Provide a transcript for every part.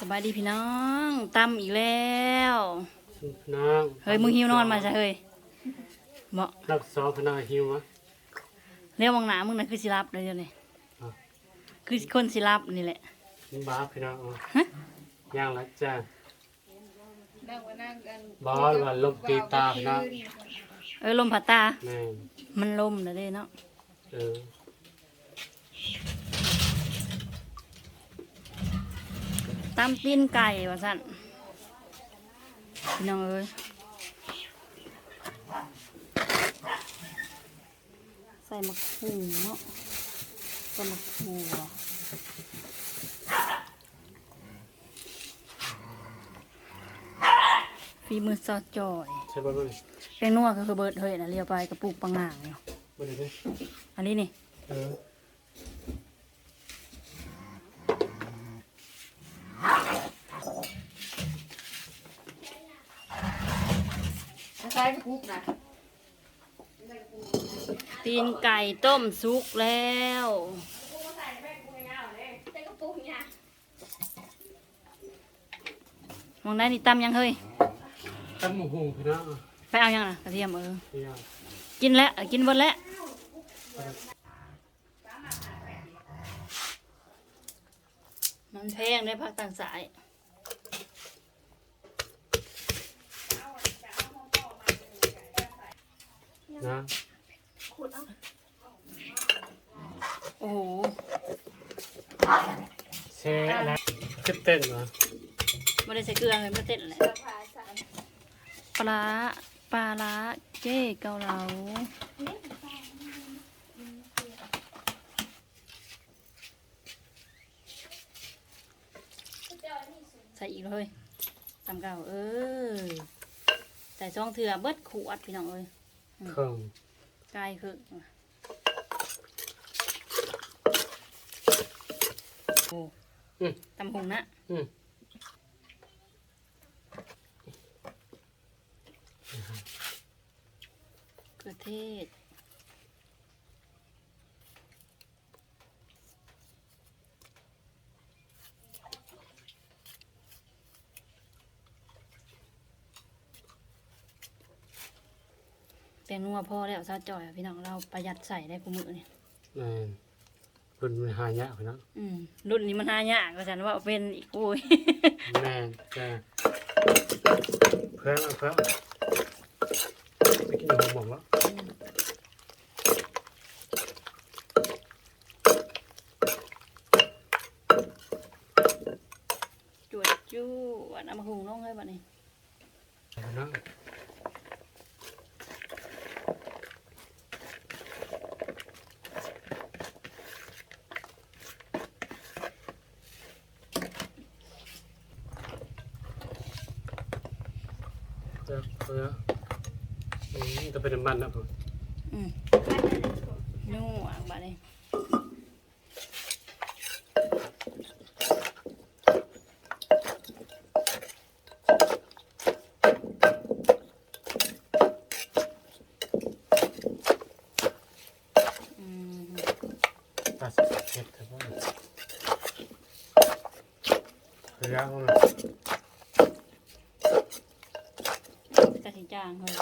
สบายดีพี่น้องตำอีกแล้วน้องเฮ้ยมึงหิวนอนมาซะเฮ้ยบอกรักสองพนักหิวมะเรียกมองหนามึงนะคือสิรับเลยเดี๋ยวนี้อะคือคนสิรับนี่แหละบ้าพี่น้องฮะย่างละจ้านั่งมานั่งกันบอสว่าลมตีตาพี่น้องเออลมพัดตาแม่งมันลมนะเด้เนาะเออ ตำตีนไก่ว่าสั่นพี่น้องเอ้ยใส่มะขูดเนาะใส่มะขูดฝีมือซอสจอยใช่ป่ะมึงแป้งนัวก็คือเบิร์ดเฮ้ยนะเรียวไปกระปุกปังหางเนาะมาดูดิอันนี้นี่ เออ ใช้คุกนะ ตีนไก่ต้มสุกแล้วใช้กระปุกเนี่ยมองได้นี่ตำยังเฮ้ยตั้งหมูหุงพี่น้องไปเอายังนะกระเทียมเออพี่น้องกินแล้วกินเบนแล้วมันแพงได้พักต่างสาย นะ โอ้โหแช่แล้วจะเต้นเหรอไม่ได้ใส่เกลือเลยไม่เต้นเลยปลาร้าปลาร้าเจ๊เกาเหลาใส่อีกเลยตำเก่าเออใส่ซองเถื่อเบิดขวดพี่น้องเอ้ยเครื่อง ไกลคือโอ้อืมตำหงนะอืมเกลือเทศ แต่นัวพอแล้วซาจ่อยอะพี่น้องเราประหยัดใส่ได้กูมือนี่แม่งรุ่นมันหายากพี่น้องอืมรุ่นนี้มันหายากก็ฉันว่าเป็นอีกโอ้ย แม่งจ้าเพื่อนเอาเพื่อนไปกินหมูหมองวะจวดจู้อันน้ำหุงลงเลยบัดนี้พี่น้อง เพื่อเพื่ออืมจะเป็นน้ำมันนะผมอืมนู่อะบัดนี้อืมปลาสลิดเผ็ดครับผมเพื่อเอามากะทิ จางเลย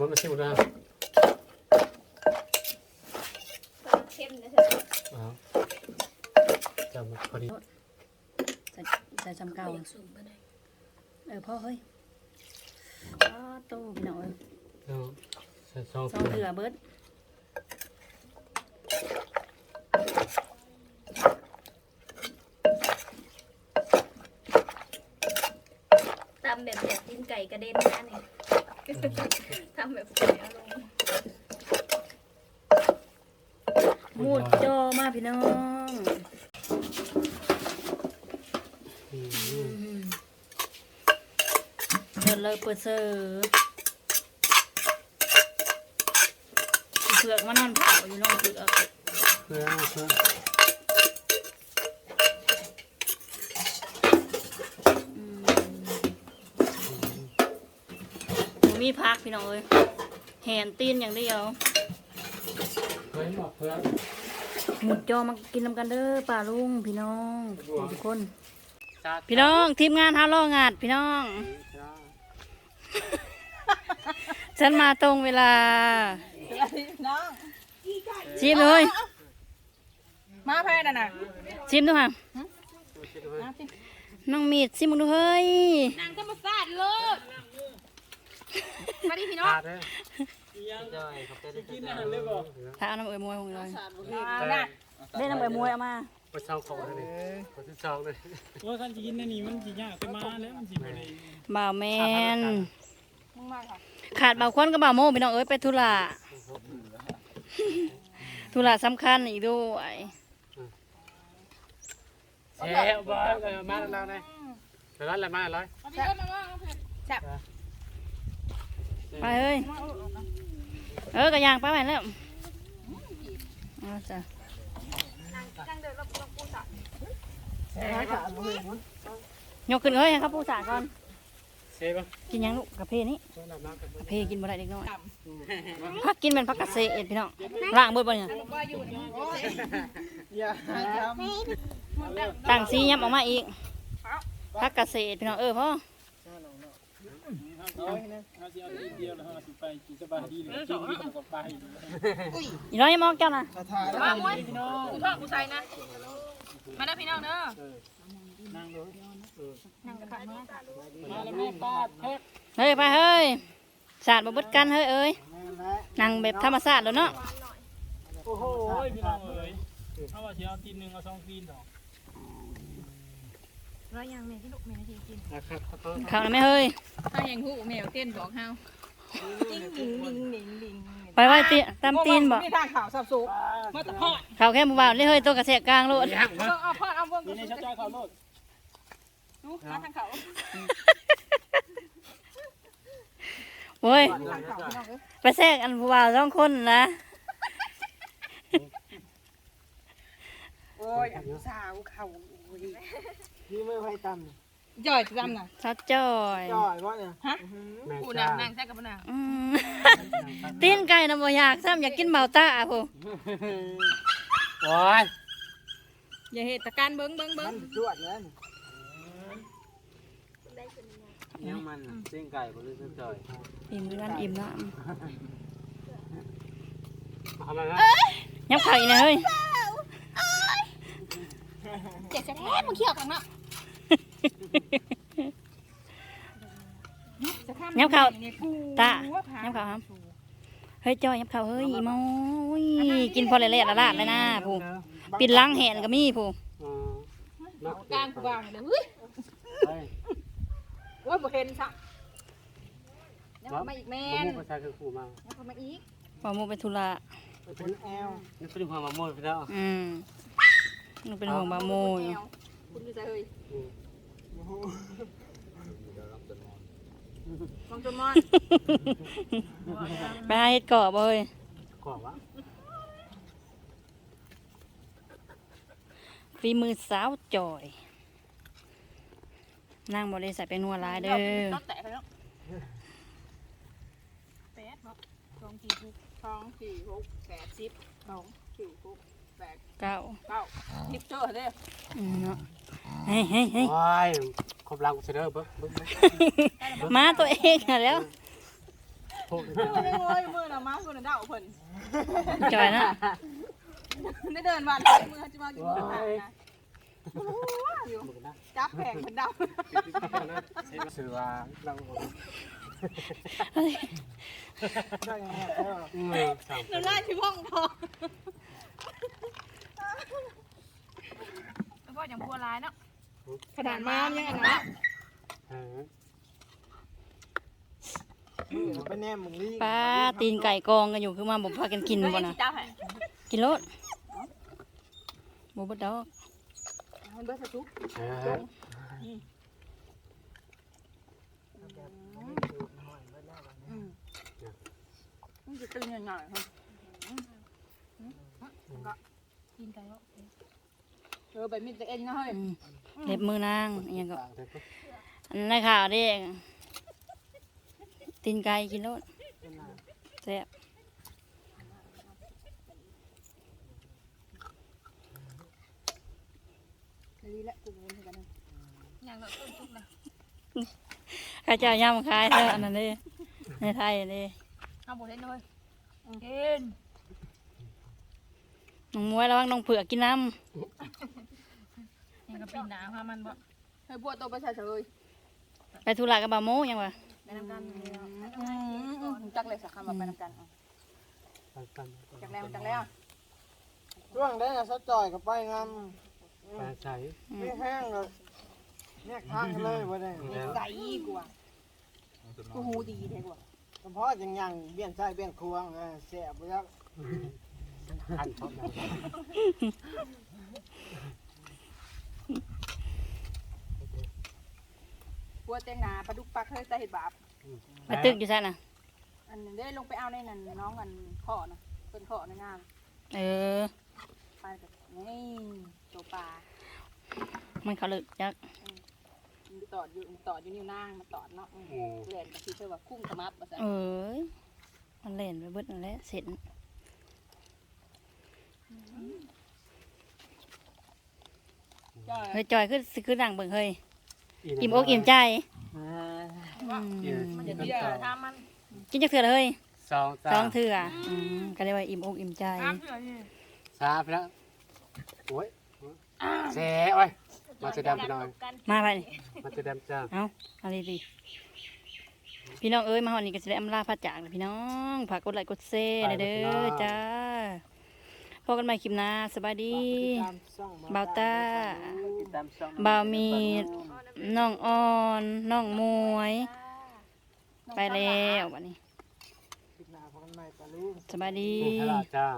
มันไม่ใช่หมดแล้วเข้มนะเธออ๋อจะมาพอดีใส่ใส่จำเก่าเออพ่อเฮ้ยอ้าวตู้พี่น้องเอ้ยเอาใส่ซองสองเถื่อเบิด ตำแบบแบบตีนไก่ก ระเด็นนะนี่ทำแบบไก่เอาลงหมูดจอมาพี่น้องเดินเลยเปิดเสือเผือกมานอนเผาอยู่น้องเผือกเพื่อเพื่ออื มีพักพี่น้องเอ้ยแหนตีนอย่างเดียวเพื่อบอกเพื่อหมุดจอมากินนำกันเด้อป้าลุงพี่น้องทุกคนจ้าพี่น้องทีมงานฮาโลงานพี่น้องจ้าฉันมาตรงเวลาน้องชิมเลยมาแพ้น่ะน่ะชิมดูค่ะน้องมีดชิมมึงดูเฮ้ยนางธรรมศาสตร์เลย มาดิพี่น้องขาดเลยถ้าเอาน้ำเอ๋ยมวยของเลยเอาน่ะได้น้ำเอ๋ยมวยเอามาไปเช่าของเลยไปที่ช่องเลยว่าคันจะกินในนี่มันสิยากไปมาแล้วมันสิบ่ได้บ่าวแมนมึงมาค่ะขาดบ่าวควันกับบ่าวโมพี่น้องเอ้ยไปธุระธุระสำคัญอีกด้วยเสียบอยมาแล้วเลยเดี๋ยวนั้นแหละมาเลยมาพี่เอ้ยมาว่ามาพี่แซ่บ ไปเฮ้ย เออกระยางไปไปแล้วเอาจ้ะยกขึ้นเฮ้ยให้ครับผู้สาก่อนเสียบกินหยังลูกกาแฟนี่ช่วยหลับมากกันกาแฟกินบ่ได้เด็กน้อยพักกินเป็นพักกระเสดพี่น้องล้างเบิดบ่เนี่ยว่าอยู่นี่ตั้งสีย้ำออกมาอีกพักกระเสดพี่น้องเออพ่อเอาเอาสิเอาอีกเดียวแล้วเฮาสิไปกินสบายดีเลยกินดีกว่าไปอีน้อยยังมองเจ้านะมามวยกูพ่อกูใส่นะ มาเด้อพี่น้องเด้อนั่งเลยนั่งกันค่ะมาแล้วแม่ป้าแพ็คเฮ้ยไปเฮ้ยสาดบ่เบิดกันเฮ้ยเอ้ยนั่งแบบธรรมชาติแล้วเนาะโอ้โหพี่น้องเอ้ยเอาว่าสิเอาตีนหนึงเอาสองตีนดอก ร้อยยังแม่ที่ลูกแม่นาทีกินนะครับขอโทษข้าวนะแม่เฮ้ย ถ้ายังหูแมวเต้นบอกเฮาดิ้งดิ้งดิ้งดิ้งดิ้งไปไว้ตีตามตีนบ่มีทางข่าวสับสุกมาแต่พ่อข้าวแค่หมู่บ้านเลยเฮ้ยตัวกระเสกกลางโลดย่างมาเอาพ่อเอาวงนี่ในชัดใจเขาโลดดูมาทางเขาโอ้ยทางเขาพี่น้องเอ้ยไปแทรกอันผู้บ่าวสองคนนะโอ้ยสาวเขา พี่ไม่ไฟต่จ่อยจำน่ะชัดจ้อยำจ่อยวะเนี่ยฮะแม่กูจ้าน่ะนั่งแท้กับนางอืมตีนไก่นะบ่อยากซ้ำอยากกินเมาตาผู้โอ้ยอย่าเหตุตะการเบิ้งเบิ้งเบิ้มังนจวดเลยยังมันเส้นไก่บริสุทธิ์จ่อยอิ่มกันอิ่มเนาะทำอะไรนะยับข้าวอีกนะเฮ้ยเจ็ดจะแท้มึงเขี่ยวกันเนาะ ยับข้าวตายับข้าวครับเฮ้ยจ้อยยับข้าวเฮ้ยอีโมอุ้ยกินพอเละๆละลาดเลยนะผู้ปิดล้างแหนก็มีผู้อืมนักกลางกูวางเลยเฮ้ยเฮ้ยว่าบ่เห็นซะยังมาอีกแม่มะนม่วงประชาชนขู่มายังมาอีกบ่มูไปธุระเป็นแอลนี่เป็นความมะม่วงพี่แล้วอืมมันเป็นห่วงบาโมอยู่คุณดูใจเฮ้ย มองจนมอนไปหาเฮ็ดเกาะบ่เฮ้ยกรอบวะฝีมือสาวจ่อย นางบ่ได้ใส่เป็นนัวหลายเด้อต้องแตะไปแล้วแปดเนาะสองสี่หกสองสี่หกแปดสิบสองสี่หกแปดเก้าเก้าสิบเจ้าเด้ออืมเนาะ เฮ้ยเฮ้ยเฮ้ยโอ้ยครบรังกูเสนอเบิ้งเบิ้งเบิ้งมาตัวเองอะแล้วพวกไม่งอยมือน่ะมาคนน่ะเดาเพิ่นจ่อยนะได้เดินวันมือจะมากินมือหานะอยู่จับแผงเพิ่นเดาเสือเราได้ยังไงแล้วอืมสามน้ำลายที่ห้องพอพ่ออย่างพัวลายเนาะ ขนาดมายังอันนั้นเออไปแนมมึงนี่ป้าตีนไก่กองกันอยู่คือมาบ่พากันกินบ่นะจ้าแผงกินรถบ่เบ่ดอกมันเบิดสตุกเออมันจะตึงหน่อยๆครับกินไก่แล้ว เออแบบมีแต่เอ็นนะเฮ้ยอืมเล็บมือนางอหยังก็ต่างกันปุ๊บอันนั้นข่าวเด้ตีนไก่กินรถแซ่บดีและกูเงินกันอย่างเราต้นทุกนะข้าเจ้าย่ำขายเด้ออันนั้นเด้ในไทยเด้เอาหมดเลยเลยกิน น้องมวยระวังน้องเผือกกินน้ยังกับปีนหนาพามันบ่เฮ้ยบวชตัวประชาชนเลยำไปธุระกับบาโมยังวะไปนำกันเลยอะจักเลยสักคำแบบไปนำกันปันจักแล้วจักแล้วช่วงได้นะซะจ่อยกับไปงามปลาใสไม่แห้งเลยเนี่ยค้างเลยบ่ได้ใส่กว่ากูหูดีแท้กว่าเฉพาะอย่างอย่างเบี้ยนไส้เบี้ยนควงเออแสบไปแล้ว อันชอบนะบัวแตงนาปลาดุกปักเคยใส่เห็ดบาปมาตึกอยู่ซะน่ะ อันนี้ได้ลงไปเอาในนั้นน้องกันขอนะเป็นขอในงานเออปลากับนี่ตัวปลามันเขาเลิกจักมันตอดอยู่มันตอดอยู่นิ้วนางมันตอดเนาะโอ้เล่นก็คือเธอว่าคุ้งกระมับมาใส่เออมันเล่นไปเบิดนั่นแหละเสร็จ จ้อยเฮ้ยจอยคือสิคือดังเบิ่งเฮ้ยอิ่มอกอิ่มใจอืมมันจะเบี้ยทำมันกินจักเถื่อเลยเฮ้ยสองสองเถื่ออืมก็เรียกว่าอิ่มอกอิ่มใจน้ำเถื่อนนี่สามแล้วโอ้ยแซ่โอ้ยมาจะดำไปหน่อยกันมาไปนี่มาจะดำจ้าเอาเอาดีดีพี่น้องเอ้ยมาหอดนี้ก็จะได้อำลาพระจากเลยพี่น้องฝากกดไลค์กดแชร์หน่อยเด้อจ้า พบกันใหม่คลิปหน้าสบายดีบ่าวตาติดตามช่องบ่าวมีดน้องออนน้องมวย ไปแล้ววันนี้ติดหน้าของกันใหม่ปลาลูกสบายดีฮัลโหลจ้า